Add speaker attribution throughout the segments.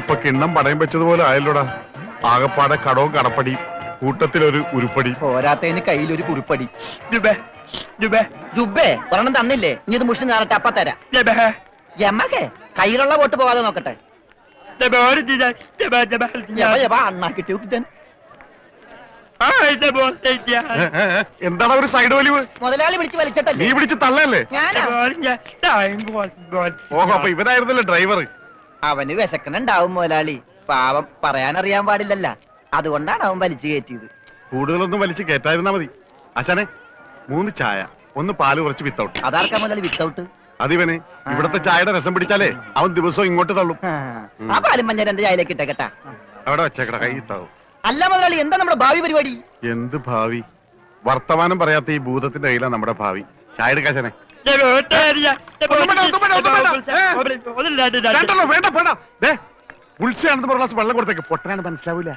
Speaker 1: ഇതിപ്പോ കിണ്ണം പടയം വെച്ചതുപോലെ ആയല്ലോടാ. ആകപ്പാടെ കടവും കടപ്പടി കൂട്ടത്തിലൊരു ഉരുപ്പടി.
Speaker 2: പോരാത്തതിന് കയ്യിലൊരു കുറിപ്പടി.
Speaker 3: ജുബേ ജുബേ.
Speaker 2: ജുബേ ഒരെണ്ണം തന്നില്ലേ? ഇനി ഇത് മുഷി നാളെ അപ്പ തരാം.
Speaker 3: ജബേ.
Speaker 2: എമ്മക്കെ കയ്യിലുള്ള വോട്ട് പോവാതെ നോക്കട്ടെ.
Speaker 3: ജബേ ഒരു ജിജ ജബേ ജബേ
Speaker 1: ഏ, ഏ, ഏ, എന്താണ് ഒരു സൈഡ് വലിവ്?
Speaker 2: മുതലാളി പിടിച്ച്
Speaker 1: നീ
Speaker 2: വലിച്ചിട്ടല്ലേ
Speaker 1: പിടിച്ച് തള്ളല്ലേ
Speaker 2: ഞാനാ?
Speaker 3: ടൈം ഗോൾ ഗോൾ
Speaker 1: ഓഹോ അപ്പൊ ഇവരായിരുന്നല്ലേ ഡ്രൈവർ
Speaker 2: അവന് വിശക്കണുണ്ടാവും മുതലാളി. പാവം പറയാനറിയാൻ പാടില്ലല്ല. അതുകൊണ്ടാണ് അവൻ വലിച്ചു കയറ്റിയത്.
Speaker 1: കൂടുതലൊന്നും വലിച്ചു കയറ്റായിരുന്നാ മതി. അച്ഛനെ മൂന്ന് ചായ ഒന്ന് പാൽ കുറച്ച് വിത്തൗട്ട്.
Speaker 2: അതാർക്കാ മുതലാളി വിത്തൗട്ട്?
Speaker 1: അതിവന് ഇവിടത്തെ ചായയുടെ രസം പിടിച്ചാലേ അവൻ ദിവസവും ഇങ്ങോട്ട് തള്ളും.
Speaker 2: ആ. പാലും മഞ്ഞ രണ്ട് ചായയിലേക്ക് ഇട്ടേക്കട്ടാ
Speaker 1: അവിടെ വെച്ചേക്കട കൈ താവും
Speaker 2: അല്ല മുതലാളി എന്താ നമ്മുടെ ഭാവി പരിപാടി?
Speaker 1: എന്ത് ഭാവി? വർത്തമാനം പറയാത്ത ഈ ഭൂതത്തിന്റെ കയ്യിലാണ് നമ്മുടെ ഭാവി. ചായ എടുക്കാശനെ ഒന്നും വേണ്ട, വേണ്ട, ദേ ഉത്സയാണെന്ന് പറഞ്ഞ ഗ്ലാസ് വെള്ളം കൊടുത്തേക്ക്. പൊട്ടനാണ് മനസ്സിലാവൂല.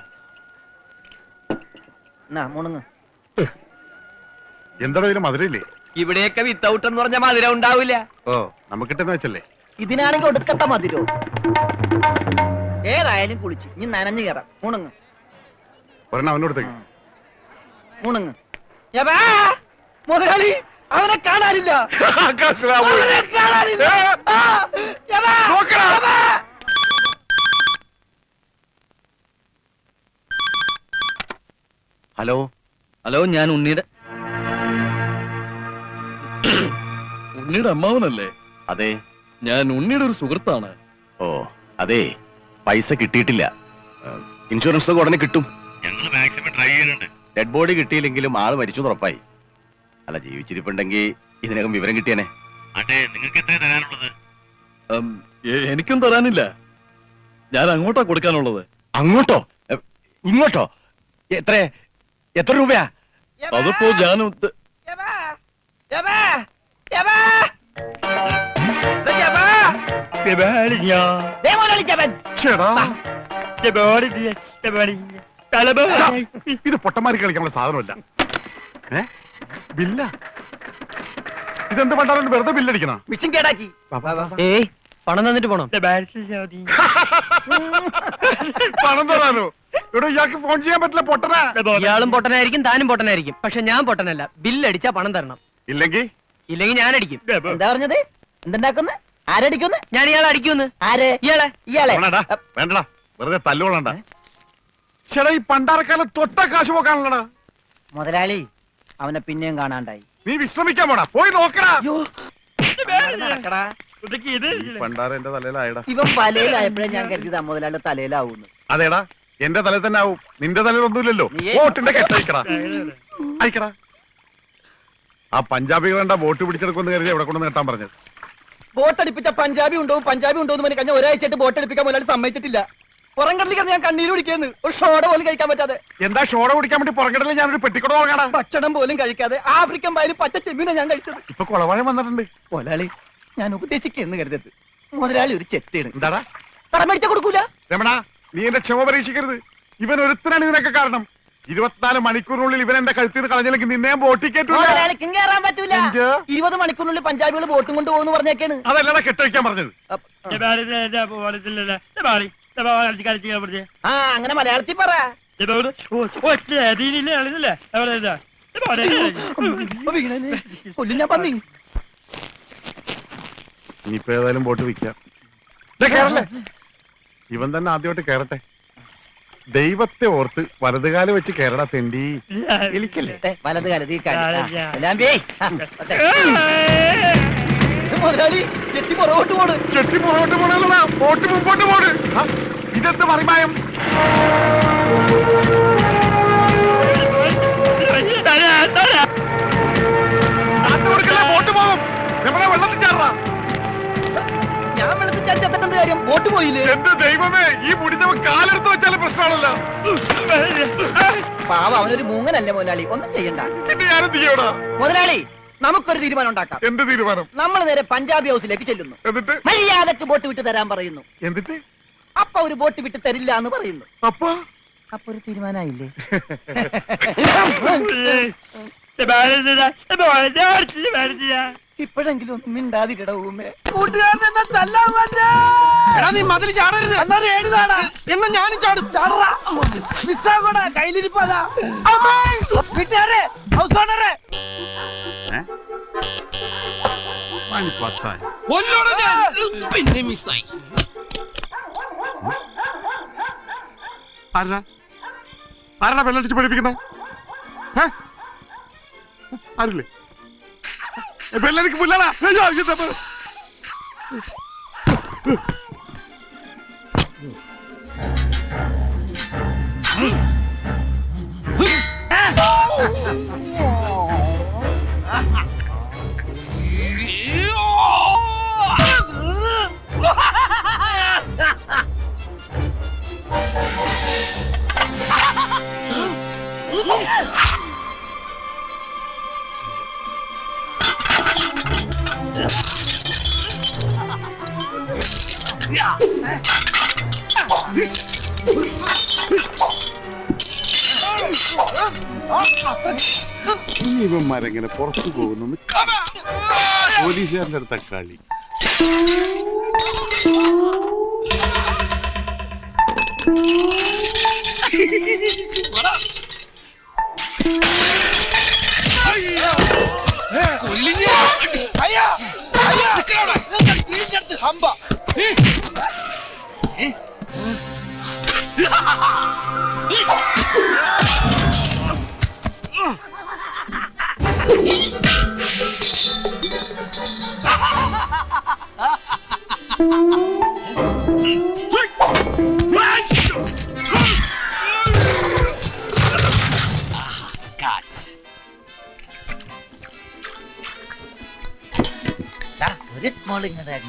Speaker 1: എന്താണോ ഇതിന് മധുരയില്ലേ
Speaker 4: ഇവിടെയൊക്കെ വിത്തൗട്ട് എന്ന് പറഞ്ഞ മധുരം ഉണ്ടാവില്ല
Speaker 1: ഓ നമുക്കിട്ടെന്ന് വെച്ചല്ലേ?
Speaker 2: ഇതിനാണെങ്കിൽ ഒടുക്കത്ത മതിരോ ഏതായാലും കുളിച്ച്. ഇനി നനഞ്ഞു കയറാം മുണങ്ങ്
Speaker 1: ഒരെണ്ണം അവനോടത്തേക്ക്
Speaker 2: മുണങ്ങ്! മുതലാളി! അവനെ കാണാനില്ല. അവനെ കാണാനില്ല. ആ! യവാ! യവാ!
Speaker 1: ഹലോ?
Speaker 4: ഹലോ ഞാൻ ഉണ്ണിയുടെ ഉണ്ണിയുടെ അമ്മാവനല്ലേ?
Speaker 5: അതെ.
Speaker 4: ഞാൻ ഉണ്ണിയുടെ ഒരു സുഹൃത്താണ്.
Speaker 5: ഓ അതെ. പൈസ കിട്ടിയിട്ടില്ല. ഇൻഷുറൻസ് ഉടനെ കിട്ടും. ഞങ്ങൾ മാക്സിമം ട്രൈ ചെയ്യുന്നുണ്ട്. ഡെഡ് ബോഡി കിട്ടിയില്ലെങ്കിലും ആൾ മരിച്ചു ഉറപ്പായി. അല്ല ജീവിച്ചിരിപ്പുണ്ടെങ്കിൽ ഇതിനകം വിവരം കിട്ടിയനെ. അതെ നിങ്ങൾക്ക് എത്ര തരാനുള്ളത്?
Speaker 4: എ- എനിക്കും തരാനില്ല. ഞാൻ അങ്ങോട്ടാ കൊടുക്കാനുള്ളത്.
Speaker 5: അങ്ങോട്ടോ? ഇങ്ങോട്ടോ? എത്ര? എത്ര രൂപയാ!
Speaker 4: അതിപ്പോ ഞാൻ
Speaker 1: ഇത് പൊട്ടന്മാർക്ക് കളിക്കാനുള്ള സാധനമല്ല. ഏ? ബില്ല. ഇതെന്ത് പണ്ടാലും വെറുതെ ബില്ലടിക്കണ?
Speaker 2: മിഷൻ കേടാക്കി.
Speaker 4: ഏയ് പണം തന്നിട്ട് പോണം?
Speaker 1: പണം തരാനോ? ഇവിടെ ഇയാൾക്ക് ഫോൺ ചെയ്യാൻ പറ്റില്ല പൊട്ടനാ.
Speaker 4: ഇയാളും പൊട്ടനായിരിക്കും താനും പൊട്ടനായിരിക്കും. പക്ഷെ ഞാൻ പൊട്ടനല്ല ബില്ലടിച്ചാ പണം തരണം.
Speaker 1: ഇല്ലെങ്കിൽ
Speaker 4: ഇല്ലെങ്കിൽ ഞാൻ അടിക്കും
Speaker 2: എന്താ പറഞ്ഞത്? എന്തുണ്ടാക്കുന്ന? ആരടിക്കുന്നു?
Speaker 4: ഞാൻ ഇയാളെ അടിക്കുന്നു.
Speaker 2: ആര്?
Speaker 4: ഇയാളെ.
Speaker 2: ഇയാളെ.
Speaker 1: വേണ്ടടാ. വെറുതെ തല്ലുകൊള്ളണ്ട. ചേടാ ഈ പണ്ടാരക്കാലം തൊട്ട കാശ് പോക്കാണല്ലടാ
Speaker 2: മുതലാളി അവനെ പിന്നെയും കാണാണ്ടായി.
Speaker 1: നീ വിശ്രമിക്കാൻ പോടാ. പോയി നോക്കടാ. പണ്ടാര എന്റെ തലയിലായടാ.
Speaker 2: ഇവൻ വലയിലായപ്പോഴേ ഞാൻ കരുതിയത് മുതലാളി തലയിലാവൂന്ന്.
Speaker 1: അതേടാ എന്റെ തലയിൽ തന്നെ ആവും. നിന്റെ തലയിൽ ഒന്നുമില്ലല്ലോ വോട്ടിന്റെ കെട്ടയക്കടാ അയക്കടാ. ആ പഞ്ചാബികളുടെ വോട്ട് പിടിച്ചെടുക്കുമെന്ന് കരുതി എവിടെ കൊണ്ടു നേട്ടാൻ പറഞ്ഞത്?
Speaker 2: ബോട്ട് അടുപ്പിച്ച പഞ്ചാബി ഉണ്ടോ? പഞ്ചാബി ഉണ്ടോ എന്ന് പറഞ്ഞ് കഴിഞ്ഞാൽ ഒരാഴ്ചയായിട്ട് ബോട്ട് അടുപ്പിക്കാൻ മുതലാളി സമ്മതിച്ചിട്ടില്ല. പുറം ഞാൻ കണ്ണീര് കുടിക്കുന്നു ഒരു ഷോട പോലും കഴിക്കാൻ പറ്റാതെ.
Speaker 1: എന്താ ഷോട കുടിക്കാൻ വേണ്ടി ഞാൻ ഞാനൊരു പെട്ടിക്കട നോക്കടാ
Speaker 2: ഭക്ഷണം പോലും കഴിക്കാതെ ആഫ്രിക്കൻ പായലും പച്ച ചെമ്മീനെ ഞാൻ കഴിച്ചത്.
Speaker 1: ഇപ്പൊ കൊളവാഴം വന്നിട്ടുണ്ട്.
Speaker 2: മുതലാളി ഞാൻ ഉപദേശിക്കുന്നു കരുതരുത്. മുതലാളി ഒരു ചെത്തിയാണ്
Speaker 1: എന്താടാ?
Speaker 2: കടം കൊടുക്കൂല?
Speaker 1: രമണ നീ എന്റെ ക്ഷമ പരീക്ഷിക്കരുത്. ഇവൻ ഒരുത്തനാണ് ഇതിനൊക്കെ കാരണം. ഇരുപത്തിനാല് മണിക്കൂറിനുള്ളിൽ ഇവൻ എന്റെ കഴുത്തിൽ നിന്ന് കളഞ്ഞില്ലെങ്കിൽ നിന്നെ ഞാൻ ബോട്ടിൽ
Speaker 2: മുതലാളിക്കും കയറാൻ പറ്റൂല? ഇരുപത് മണിക്കൂറിനുള്ളിൽ പഞ്ചാബികൾ ബോട്ടും കൊണ്ട് പോകുന്നു പറഞ്ഞേക്കാണ്.
Speaker 1: അതല്ലടാ കെട്ടഴിക്കാൻ പറഞ്ഞത്.
Speaker 2: ആ അങ്ങനെ മലയാളത്തിൽ പറ
Speaker 1: ഇനിയിപ്പോ ഏതായാലും ബോട്ട് വിൽക്കാം ഇവൻ തന്നെ ആദ്യമായിട്ട് കേറട്ടെ ദൈവത്തെ ഓർത്ത് വലതുകാല വെച്ച് കേരള തെണ്ടി എലിക്കല്ലേ
Speaker 2: ദേ, വലത് കാലത്ത് ഈ കാലി. മുതലാളി എത്തി പുറകോട്ട് പോണ്.
Speaker 1: ചെട്ടി പുറകോട്ട് പോണല്ലടാ. ബോട്ട് മുമ്പോട്ട് പോണ് ഇതെന്ത് മറിമായം? ബോട്ട് പോകും. നമ്മളെ വെള്ളത്തിൽ ചാടാ
Speaker 2: ഞാൻ വെള്ളത്തിൽ ചാടി ചത്തിട്ടെന്ത് കാര്യം? ബോട്ട് പോയില്ലേ?
Speaker 1: എന്റെ ദൈവമേ ഈ മുടിഞ്ഞവൻ കാലെടുത്ത് വെച്ചാലും പ്രശ്നമാണല്ലോ.
Speaker 2: പാവ അവനൊരു മൂങ്ങനല്ലേ മുതലാളി. ഒന്നും ചെയ്യണ്ട. മുതലാളി നമുക്കൊരു തീരുമാനം ഉണ്ടാക്കാം
Speaker 1: എന്ത് തീരുമാനം
Speaker 2: നമ്മൾ നേരെ പഞ്ചാബി ഹൗസിലേക്ക് ചെല്ലുന്നു
Speaker 1: എന്നിട്ട്
Speaker 2: മര്യാദയ്ക്ക് ബോട്ട് വിട്ട് തരാൻ പറയുന്നു
Speaker 1: എന്നിട്ട്
Speaker 2: അപ്പൊ ഒരു ബോട്ട് വിട്ട് തരില്ല എന്ന് പറയുന്നു
Speaker 1: അപ്പൊ
Speaker 2: അപ്പൊ ഒരു തീരുമാനമായില്ലേ ഇപ്പോഴെങ്കിലും ഒന്നും മിണ്ടാതി കിടവുമേ
Speaker 6: എടാ നീ മതിൽ ചാടരുത്. എന്നാ ഏഴുതാടാ എന്നാ ഞാനും ചാടും. ചാടറാ മിസ്സാകൂടാ കയ്യിലിരിപ്പതാ വീട്ടുകാരെ ഹൗസ് ഓണറെ
Speaker 1: മണി പത്തായി.
Speaker 6: പിന്നെ മിസ്സായി
Speaker 1: ആരാ? ആരാ വെള്ളടിച്ച് പഠിപ്പിക്കുന്നത് ആരില്ലേ? വെള്ളടിക്ക് പുല്ലടാ. ഇനി ഇവന്മാരെങ്ങനെ പുറത്തു പോകുന്നു പോലീസുകാരുടെ അടുത്ത കളി.
Speaker 6: അയ്യാ അയ്യാ വീടിനടുത്ത് ഹമ്പ.
Speaker 7: ഒരു സ്മോൾ ഇങ്ങോട്ട്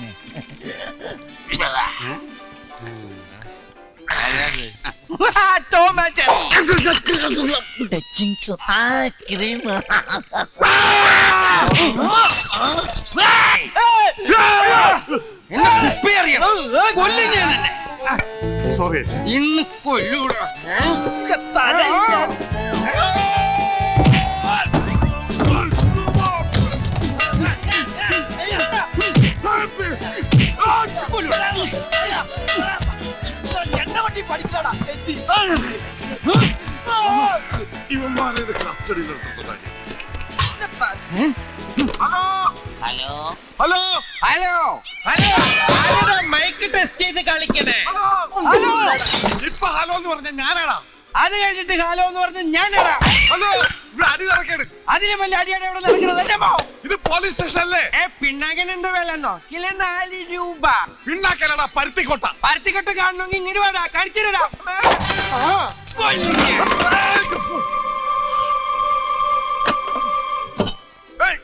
Speaker 7: ടച്ചിങ് ആ ക്രീം
Speaker 6: എന്നെ കുപ്പി അറിയണം കൊല്ലും ഞാൻ എന്നെ.
Speaker 1: സോറി ചേച്ചി.
Speaker 6: ഇന്ന് കൊല്ലൂടാ.
Speaker 1: ഇവന്മാരെ കസ്റ്റഡിയിൽ എടുത്തിട്ടുണ്ടായി
Speaker 7: hello
Speaker 1: hello?
Speaker 6: Hello hello hello ആരുടെ മൈക്ക് ടെസ്റ്റ് ചെയ്ത് കളിക്കണേ ഹലോ
Speaker 1: ഇപ്പൊ ഹലോ എന്ന് പറഞ്ഞ ഞാനാടാ
Speaker 6: അത് കഴിഞ്ഞിട്ട് ഹലോ എന്ന് പറഞ്ഞ ഞാനടാ
Speaker 1: ഹലോ ഇവിടെ അടി നടക്കണ്
Speaker 6: അതിലും വലിയ അടിയാണ് ഇവിടെ നടക്കുന്നത്. എന്റെ മോ
Speaker 1: ഇത് പോലീസ് സ്റ്റേഷൻ അല്ലേ?
Speaker 6: ഏ പിണ്ണാക്കൻ എന്ത് വില എന്നോ? കിലോ നാല് രൂപ.
Speaker 1: പിന്നാക്കലടാ പരുത്തിക്കോട്ട.
Speaker 6: പരുത്തിക്കോട്ട കാണണമെങ്കിൽ ഇങ്ങോട്ട് വേടാ കഴിച്ചിടാ
Speaker 1: ഏയ്,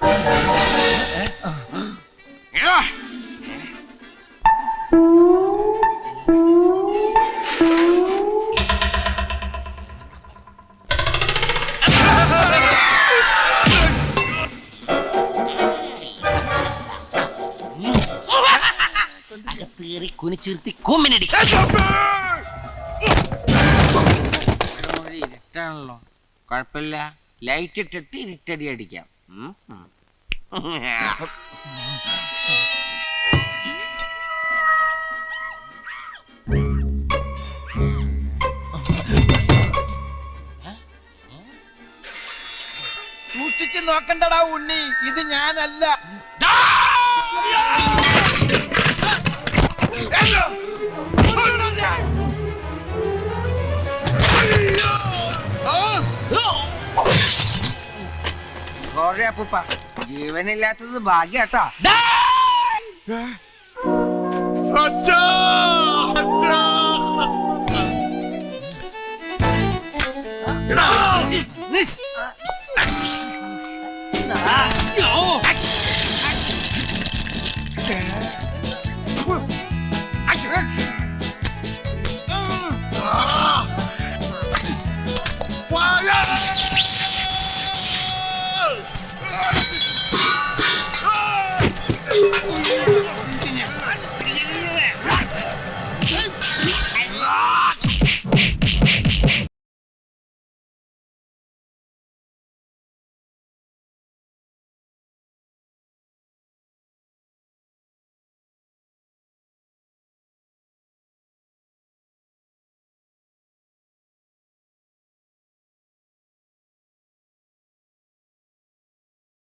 Speaker 7: അകത്തേറി കുനിച്ചിരുത്തി കൂമ്പിനടി.
Speaker 8: ഇരുട്ടാണല്ലോ. കുഴപ്പമില്ല. ലൈറ്റ് ഇട്ടിട്ട് ഇരുട്ടടി അടിക്കാം.
Speaker 6: സൂക്ഷിച്ച് നോക്കണ്ടടാ ഉണ്ണി. ഇത് ഞാനല്ല.
Speaker 8: സോറി അപ്പൂപ്പ ജീവനില്ലാത്തത് ഭാഗ്യാട്ടോ.